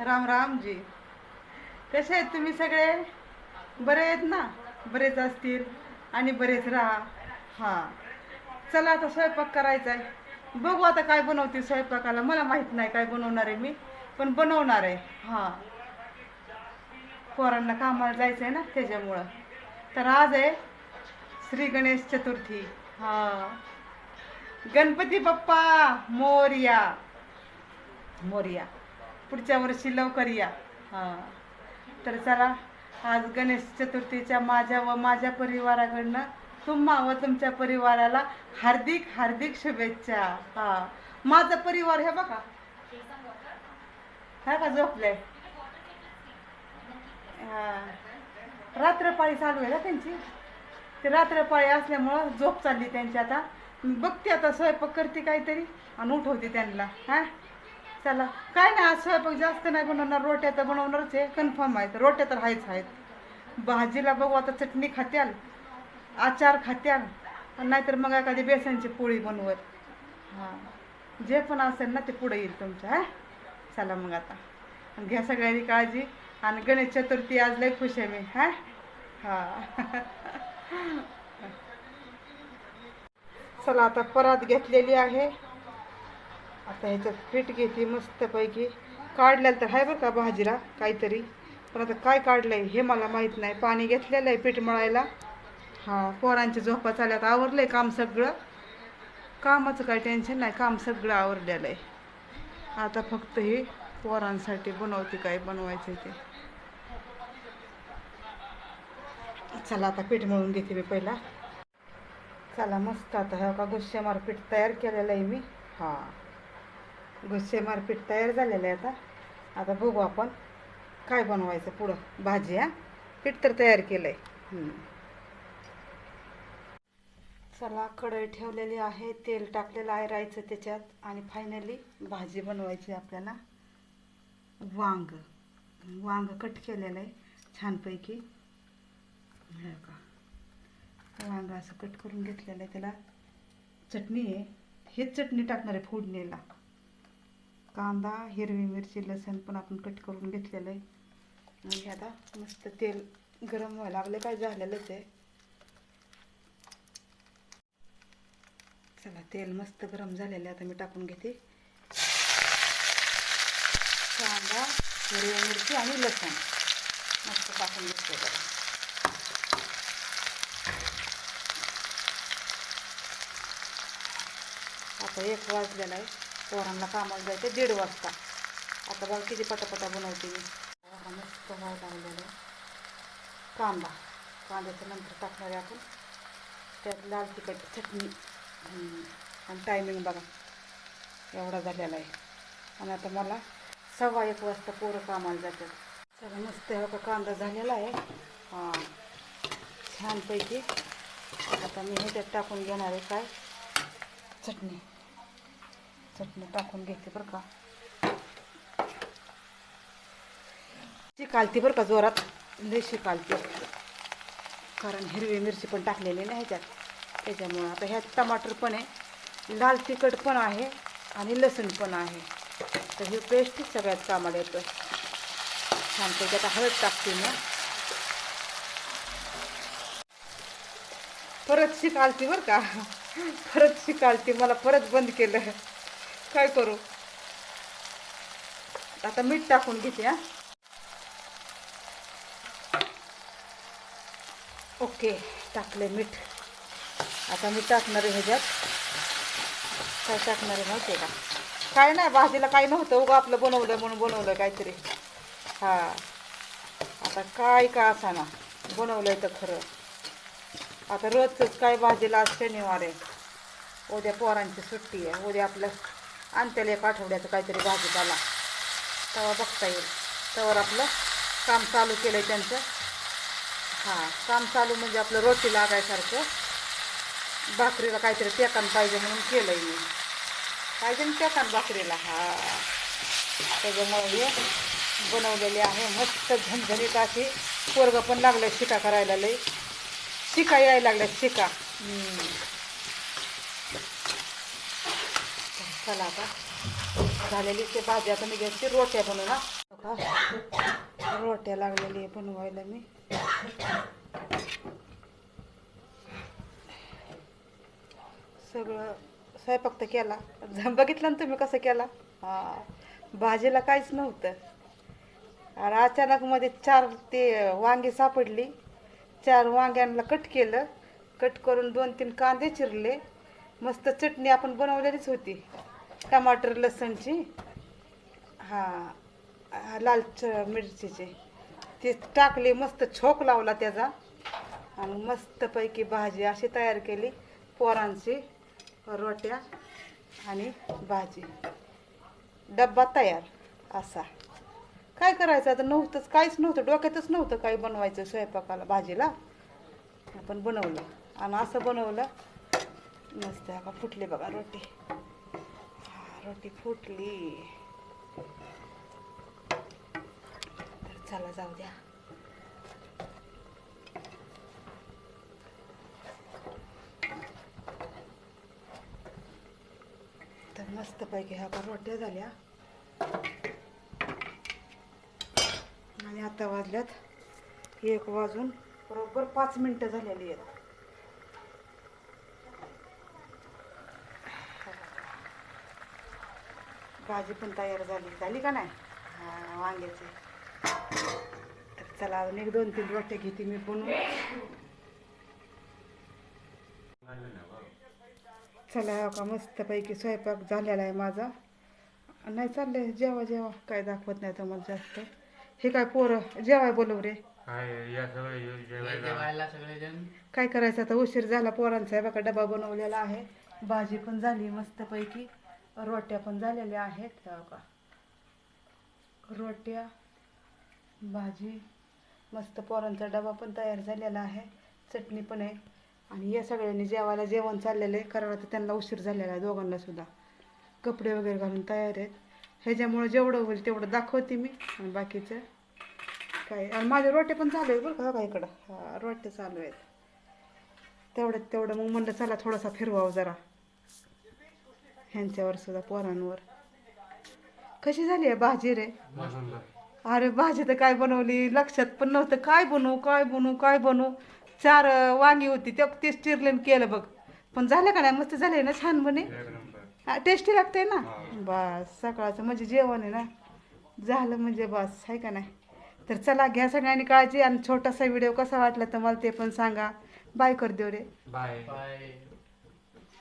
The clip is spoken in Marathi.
राम रामजी कसे आहेत तुम्ही सगळे? बरे आहेत ना? बरेच असतील आणि बरेच राहा. हां. चला आता स्वयंपाक करायचा आहे. बघू आता काय बनवते स्वयंपाकाला. मला माहीत नाही काय बनवणार आहे मी पण बनवणार आहे. हां. पोरांना कामाला जायचं आहे ना त्याच्यामुळं. तर आज आहे श्री गणेश चतुर्थी. हां. गणपती बाप्पा मोर्या. मोरया. पुढच्या वर्षी लवकर या. हां. तर चला आज गणेश चतुर्थीच्या माझ्या व माझ्या परिवाराकडनं तुम्हा व तुमच्या परिवाराला हार्दिक हार्दिक शुभेच्छा. हा. माझा परिवार हे बघा. हा का झोपले रात्रपाळी चालू आहे ना त्यांची? ते रात्रपाळी असल्यामुळं झोप चालली त्यांची आता. बघते आता स्वयंपाक करते काहीतरी आणि उठवते त्यांना. हां? चला. काय नाही आज स्वयंपाक जास्त नाही बनवणार रोट्या तर बनवणारच आहे. कन्फर्म आहेत. रोट्या तर आहेच आहेत. भाजीला बघू आता चटणी खात्याल आचार खात्याल नाहीतर मग एखादी बेसनची पोळी बनवत. हां. जे पण असेल ना ते पुढे येईल तुमच्या हां? चला मग आता. घ्या सगळ्यांनी काळजी. आणि गणेश चतुर्थी आज लय खुश आहे मी हा? हा. चला आता परात घेतलेली आहे. आता ह्याच्यात पीठ घेते मस्तपैकी. काढल्याल तर आहे बरं का भाजीला काहीतरी. पण आता काय काढलंय हे मला माहीत नाही. पाणी घेतलेलं आहे पीठ मळायला. हां पोरांची झोपा चालल्यात आवरलं आहे काम सगळं. कामाचं काय टेन्शन नाही काम सगळं आवरलेलं आहे. आता फक्त हे पोरांसाठी बनवते काय बनवायचं ते. चला आता पीठ मळून घेते मी पहिला. चला मस्त आता हा का गुस्सेमार पीठ तयार केलेलं आहे मी. हां. गुस्से मारपीट तयार झालेलं आहे आता आता बघू आपण काय बनवायचं पुढं. भाजी हा. पीठ तर तयार केलं आहे चला कढई ठेवलेली आहे. तेल टाकलेलं आहे राहायचं त्याच्यात. आणि फायनली भाजी बनवायची आपल्याला. वांग. वांग कट केलेलं आहे छानपैकी. का वांग असं कट करून घेतलेलं आहे त्याला. चटणी आहे. हीच चटणी टाकणार आहे फोडणीला. कांदा हिरवी मिरची लसण पण आपण कट करून घेतलेलं आहे. आणि आता मस्त तेल गरम व्हायला लागले काय झालेलंच आहे. चला तेल मस्त गरम झालेलं आहे आता मी टाकून घेते. कांदा हिरवी मिरची आणि लसण मस्त टाकून घेते बरं आता एक वाजलेला आहे. पोरांना कामाला जायचं दीड वाजता. आता बघा किती पटापटा बनवते मी. मस्त व्हायला लागलेलं कांदा. कांद्याच्या नंतर टाकणार आहे आपण. त्यात लाल तिखट चटणी आणि टायमिंग बघा. एवढा झालेला आहे. आणि आता मला सव्वा एक वाजता पोरं कामाला जातात. सगळं मस्त हा का कांदा झालेला आहे. हां छानपैकी. आता मी ह्याच्यात टाकून घेणार आहे काय? चटणी. चटणी टाकून घेते बरं का शिकालती बरं का जोरात लय शिकालती कारण हिरवी मिरची पण टाकलेली नाही ह्याच्यात त्याच्यामुळं आता ह्यात टमाटर पण आहे लाल तिखट पण आहे आणि लसूण पण आहे तर हे पेस्ट सगळ्यात कामाला येतं छान त्याच्यात हळद टाकते ना परत शिकालती बरं का परत शिकालती मला परत बंद केलं काय करू? आता मीठ टाकून घेते हा. ओके टाकले मीठ. आता मी टाकणार आहे ह्याच्यात. काय टाकणार आहे माहिती आहे का? काय नाही भाजीला काही नव्हतं उगा आपलं बनवलं म्हणून बनवलं काहीतरी. हां. आता काय का असा ना बनवलं तर खरं. आता रोजच काय भाजीला आज शनिवार आहे. उद्या पोरांची सुट्टी आहे. उद्या आपलं आणतेल एक आठवड्याचं काहीतरी भाजीपाला तेव्हा बघता येईल. तेव्हा आपलं काम चालू केलं आहे त्यांचं. हां काम चालू म्हणजे आपलं रोटी लागायसारखं. भाकरीला काहीतरी टेकान पाहिजे म्हणून केलं आहे मी. पाहिजे ना टेकान भाकरीला? हा. त्याच्यामुळे हे बनवलेले आहे. मस्त झणझणीत अशी पोरगं पण लागलं शिका करायला लई. शिका यायला लागल्या शिका. चला आता. झालेली ते भाजी आता मी घ्यायची रोट्या बनवू ना रोट्या लागलेली आहे बनवायला मी. सगळं स्वयंपाक तर केला. झ- बघितलं ना तुम्ही कसं केला? हा. भाजीला काहीच नव्हतं. आणि अचानक मध्ये चार ते वांगी सापडली. चार वांग्यांना कट केलं. कट करून दोन तीन कांदे चिरले. मस्त चटणी आपण बनवलेलीच होती. टमाटर लसणची हा लाल च मिरचीची. ते टाकली मस्त छोक लावला त्याचा. आणि मस्तपैकी भाजी अशी तयार केली पोरांची रोट्या आणि भाजी. डब्बा तयार असा. काय करायचं आता नव्हतंच काहीच नव्हतं डोक्यातच नव्हतं काही बनवायचं स्वयंपाकाला भाजीला. आपण बनवलं. आणि असं बनवलं मस्त आहे का फुटली बघा रोटी. रोटी फुटली. तर चला जाऊ द्या. तर मस्तपैकी ह्या पण रोट्या झाल्या. आणि आता वाजल्यात एक वाजून बरोबर पाच मिनटं झालेली आहेत. भाजी पण तयार झाली. झाली का नाही? हा वांग्याची. तर चला अजून एक दोन तीन रोट्या घेते मी बनवून चला हो का मस्तपैकी स्वयंपाक झालेला आहे माझा. नाही चाललंय जेवा जेवा. काय दाखवत नाही तुम्हाला जास्त. हे काय पोरं जेवाय बोलव रे. काय या सगळे जेवायला. जेवायला सगळेजण. काय करायचं आता? उशीर झाला पोरांचा. आहे बघा डबा बनवलेला आहे. भाजी पण झाली मस्तपैकी. रोट्या पण झालेल्या आहेत का रोट्या भाजी मस्त पोरांचा डबा पण तयार झालेला आहे चटणी पण आहे. आणि या सगळ्यांनी जेवायला जेवण चाललेलं आहे कारण आता त्यांना उशीर झालेला आहे दोघांना सुद्धा. कपडे वगैरे घालून तयार आहेत. ह्याच्यामुळं जेवढं होईल तेवढं दाखवते मी. आणि बाकीचं काय? आणि माझ्या रोटे पण चालू आहेत बरं का बघा इकडं. रोटे रोट्या चालू आहेत. तेवढ्यात तेवढं मग म्हणलं चला थोडासा फिरवावं जरा. ह्यांच्यावर सुद्धा पोरांवर. कशी झाली आहे भाजी रे? अरे भाजी तर काय बनवली? लक्षात पण नव्हतं. काय बनवू काय बनवू काय बनवू? चार वांगी होती ते तेच चिरले आणि केलं बघ. पण झालं का नाही? मस्त झाले ना छान बने टेस्टी लागते ना? बस सकाळचं म्हणजे जेवण आहे ना? झालं म्हणजे बस आहे का नाही? तर चला घ्या सगळ्यांनी काळजी आणि छोटासा व्हिडिओ कसा वाटला तर मला ते पण सांगा. बाय कर देऊ रे. Bye bye